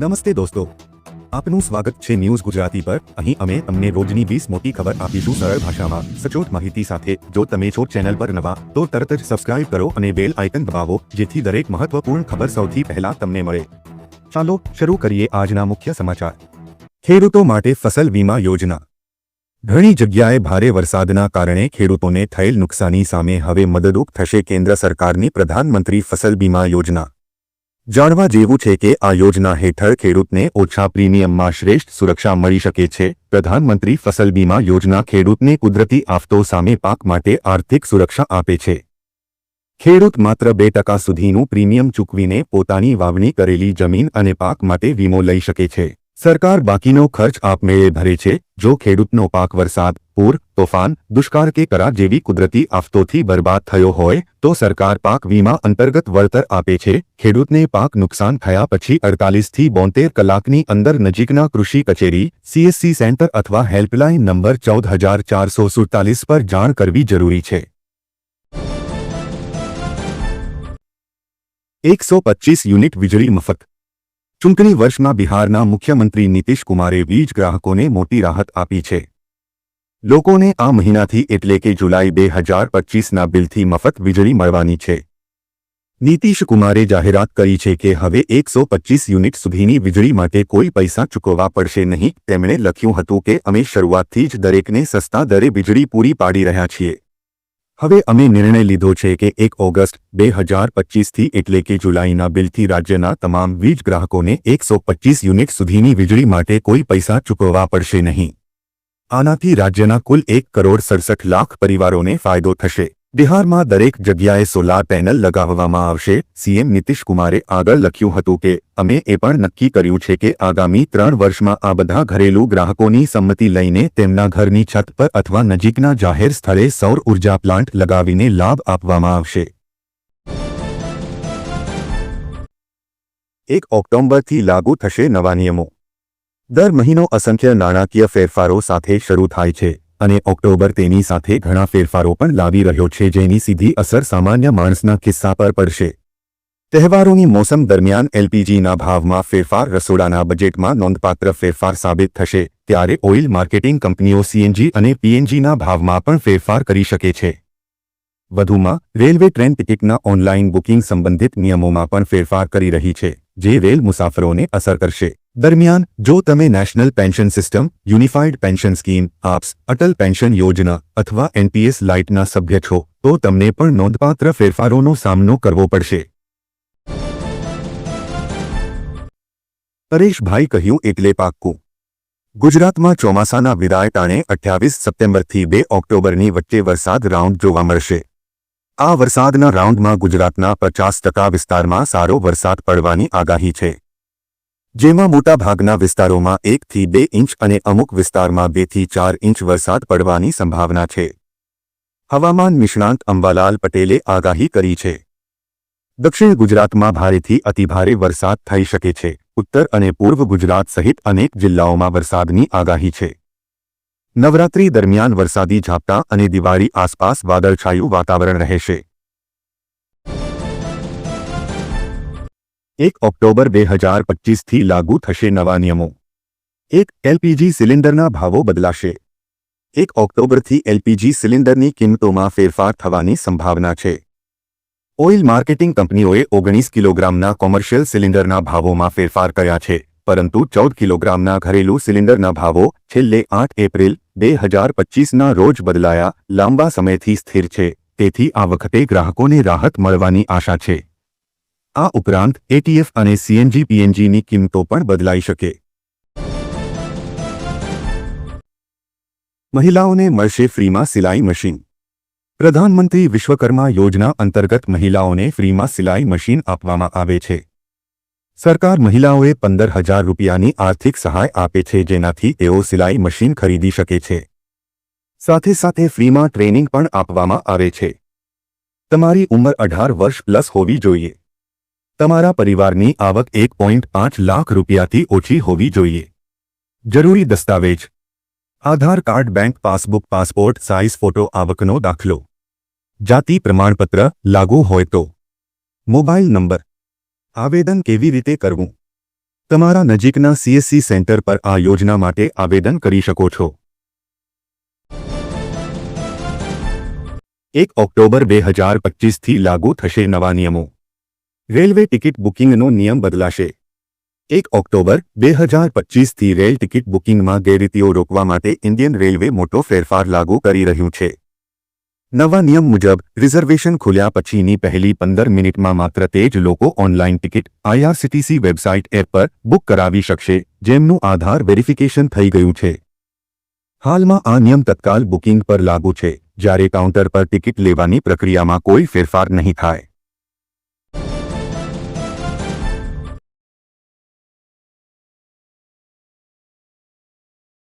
નમસ્તે દોસ્તો. આપનું સ્વાગત છે ન્યૂઝ ગુજરાતી પર. અહીં અમે તમને રોજની વીસ મોટી ખબર આપીશું સરળ ભાષામાં. સચોટ માહિતી સાથે જો તમે છો ચેનલ પર નવા, તો તરત જ સબસ્ક્રાઇબ કરો અને બેલ આઇકન દબાવો, જેથી દરેક મહત્વપૂર્ણ ખબર સૌથી પહેલા તમને મળે. ચાલો શરૂ કરીએ આજના મુખ્ય સમાચાર. ખેડૂતો માટે ફસલ વીમા યોજના. ઘણી જગ્યાએ ભારે વરસાદના કારણે ખેડૂતોને થયેલ નુકસાની સામે હવે મદદરૂપ થશે કેન્દ્ર સરકારની પ્રધાનમંત્રી ફસલ બીમા યોજના. જાણવા જેવું છે કે આ યોજના હેઠળ ખેડૂતને ઓછા પ્રીમિયમમાં શ્રેષ્ઠ સુરક્ષા મળી શકે છે. પ્રધાનમંત્રી ફસલ બીમા યોજના ખેડૂતને કુદરતી આફતો સામે પાક માટે આર્થિક સુરક્ષા આપે છે. ખેડૂત માત્ર બે ટકા સુધીનું પ્રીમિયમ ચૂકવીને પોતાની વાવણી કરેલી જમીન અને પાક માટે વીમો લઈ શકે છે. સરકાર બાકીનો ખર્ચ આપમેળે ભરે છે. જો ખેડૂતનો પાક વરસાદ, પૂર, તોફાન, દુષ્કાળ કે કરા જેવી કુદરતી આફતોથી બરબાદ થયો હોય, તો સરકાર પાક વીમા અંતર્ગત વળતર આપે છે. ખેડૂતને પાક નુકસાન થયા પછી અડતાલીસથી બોતેર કલાકની અંદર નજીકના કૃષિ કચેરી સીએસસી સેન્ટર અથવા હેલ્પલાઇન નંબર ચૌદ હજાર ચારસો સુડતાલીસ પર જાણ કરવી જરૂરી છે. એકસો પચીસ યુનિટ વીજળી મફત. ચૂંટણી વર્ષમાં બિહારના મુખ્યમંત્રી નીતિશ કુમારે વીજ ગ્રાહકોને મોટી રાહત આપી છે. લોકોને આ મહિનાથી એટલે કે જુલાઈ બે હજાર પચીસના બિલથી મફત વીજળી મળવાની છે. નીતિશ કુમારે જાહેરાત કરી છે કે હવે એકસો પચીસ યુનિટ સુધીની વીજળી માટે કોઈ પૈસા ચૂકવવા પડશે નહીં, તેમણે લખ્યું હતું કે અમે શરૂઆતથી જ દરેકને સસ્તા દરે વીજળી પૂરી પાડી રહ્યા છીએ. હવે અમે નિર્ણય લીધો છે કે એક ઓગસ્ટ બે હજાર પચીસથી એટલે કે જુલાઈના બિલથી રાજ્યના તમામ વીજ ગ્રાહકોને એકસો પચીસ યુનિટ સુધીની વીજળી માટે કોઈ પૈસા ચૂકવવા પડશે નહીં. આનાથી રાજ્યના કુલ એક કરોડ સડસઠ લાખ પરિવારોને ફાયદો થશે. બિહારમાં દરેક જગ્યાએ સોલાર પેનલ લગાવવામાં આવશે. સીએમ નીતિશ કુમારે આગળ લખ્યું હતું કે, અમે એ પણ નક્કી કર્યું છે કે આગામી ત્રણ વર્ષમાં આ બધા ઘરેલું ગ્રાહકોની સંમતિ લઈને તેમના ઘરની છત પર અથવા નજીકના જાહેર સ્થળે સૌર ઊર્જા પ્લાન્ટ લગાવીને લાભ આપવામાં આવશે. એક ઓક્ટોબરથી લાગુ થશે નવા નિયમો. દર મહિનો અસંખ્ય નાણાકીય ફેરફારો સાથે શરૂ થાય છે. અને ઓક્ટોબર તેની સાથે ઘણા ફેરફારો પણ લાવી રહ્યો છે જેની સીધી અસર સામાન્ય માણસના કિસ્સા પર પડશે. તહેવારોની મોસમ દરમિયાન એલપીજીના ભાવમાં ફેરફાર, રસોડાના બજેટમાં નોંધપાત્ર ફેરફાર સાબિત થશે, ત્યારે ઓઇલ માર્કેટિંગ કંપનીઓ સીએનજી અને પીએનજીના ભાવમાં પણ ફેરફાર કરી શકે છે. વધુમાં, રેલવે ટ્રેન ટિકિટના ઓનલાઇન બુકિંગ સંબંધિત નિયમોમાં પણ ફેરફાર કરી રહી છે, જે રેલ મુસાફરોને અસર કરશે. દરમિયાન, જો તમે national pension system, unified pension scheme, આપ્સ, Atal pension યોજના અથવા એનપીએસ લાઇટના સભ્ય છો, તો તમને પણ નોંધપાત્ર ફેરફારોનો સામનો કરવો પડશે. પરેશભાઈ કહ્યું એટલે પાક્કું. ગુજરાતમાં ચોમાસાના વિદાય ટાણે અઠ્યાવીસ સપ્ટેમ્બરથી બે ઓક્ટોબરની વચ્ચે વરસાદ રાઉન્ડ જોવા મળશે. આ વરસાદના રાઉન્ડમાં ગુજરાતના પચાસ ટકા વિસ્તારમાં સારો વરસાદ પડવાની આગાહી છે. જેમાં મોટાભાગના વિસ્તારોમાં એકથી બે ઇંચ અને અમુક વિસ્તારમાં બેથી ચાર ઇંચ વરસાદ પડવાની સંભાવના છે. હવામાન નિષ્ણાંત અંબાલાલ પટેલે આગાહી કરી છે. દક્ષિણ ગુજરાતમાં ભારેથી અતિભારે વરસાદ થઈ શકે છે. ઉત્તર અને પૂર્વ ગુજરાત સહિત અનેક જિલ્લાઓમાં વરસાદની આગાહી છે. નવરાત્રી દરમિયાન વરસાદી ઝાપટા અને દિવાળી આસપાસ વાદળછાયું વાતાવરણ રહેશે. એક ઓક્ટોબર બે હજાર પચીસથી લાગુ થશે નવા નિયમો. એક એલપીજી સિલિન્ડરના ભાવો બદલાશે. એક ઓક્ટોબરથી એલપીજી સિલિન્ડરની કિંમતોમાં ફેરફાર થવાની સંભાવના છે. ઓઇલ માર્કેટિંગ કંપનીઓએ ઓગણીસ કિલોગ્રામના કોમર્શિયલ સિલિન્ડરના ભાવોમાં ફેરફાર કર્યા છે, પરંતુ ચૌદ કિલોગ્રામના ઘરેલુ સિલિન્ડરના ભાવો છેલ્લે આઠ એપ્રિલ બે હજાર પચીસના રોજ બદલાયા, લાંબા સમયથી સ્થિર છે, તેથી આ વખતે ગ્રાહકોને રાહત મળવાની આશા છે. આ ઉપરાંત એટીએફ અને સીએનજી પીએનજીની કિંમતો પણ બદલાઈ શકે. મહિલાઓને મળશે ફ્રીમાં સિલાઈ મશીન. પ્રધાનમંત્રી વિશ્વકર્મા યોજના અંતર્ગત મહિલાઓને ફ્રીમાં સિલાઈ મશીન આપવામાં આવે છે. સરકાર મહિલાઓએ પંદર હજાર રૂપિયાની આર્થિક સહાય આપે છે, જેનાથી તેઓ સિલાઈ મશીન ખરીદી શકે છે. સાથે સાથે ફ્રીમાં ટ્રેનિંગ પણ આપવામાં આવે છે. તમારી ઉંમર અઢાર વર્ષ પ્લસ હોવી જોઈએ. તમારા પરિવારની આવક એક પોઈન્ટ પાંચ લાખ રૂપિયાથી ઓછી હોવી જોઈએ. જરૂરી દસ્તાવેજ. Aadhaar card, bank passbook, passport, size photo, આવકનો દાખલો. જાતિ પ્રમાણપત્ર લાગુ હોય તો. Mobile number. આવેદન કેવી રીતે કરવું? તમારા નજીકના સીએસસી સેન્ટર પર આ યોજના માટે આવેદન કરી શકો છો. એક ઓક્ટોબર બે હજાર પચીસથી લાગુ થશે નવા નિયમો. રેલવે ટિકિટ બુકિંગનો નિયમ બદલાશે. એક ઓક્ટોબર, બે હજાર પચીસથી રેલ ટિકિટ બુકિંગમાં ગેરરીતિઓ રોકવા માટે ઇન્ડિયન રેલવે મોટો ફેરફાર લાગુ કરી રહ્યું છે. નવા નિયમ મુજબ, રિઝર્વેશન ખુલ્યા પછીની પહેલી પંદર મિનિટમાં માત્ર તે જ લોકો online ticket, IRCTC website app પર બુક કરાવી શકશે, જેમનું આધાર વેરિફિકેશન થઈ ગયું છે. હાલમાં આ નિયમ તત્કાલ બુકિંગ પર લાગુ છે, જ્યારે કાઉન્ટર પર ટિકિટ લેવાની પ્રક્રિયામાં કોઈ ફેરફાર નહીં થાય.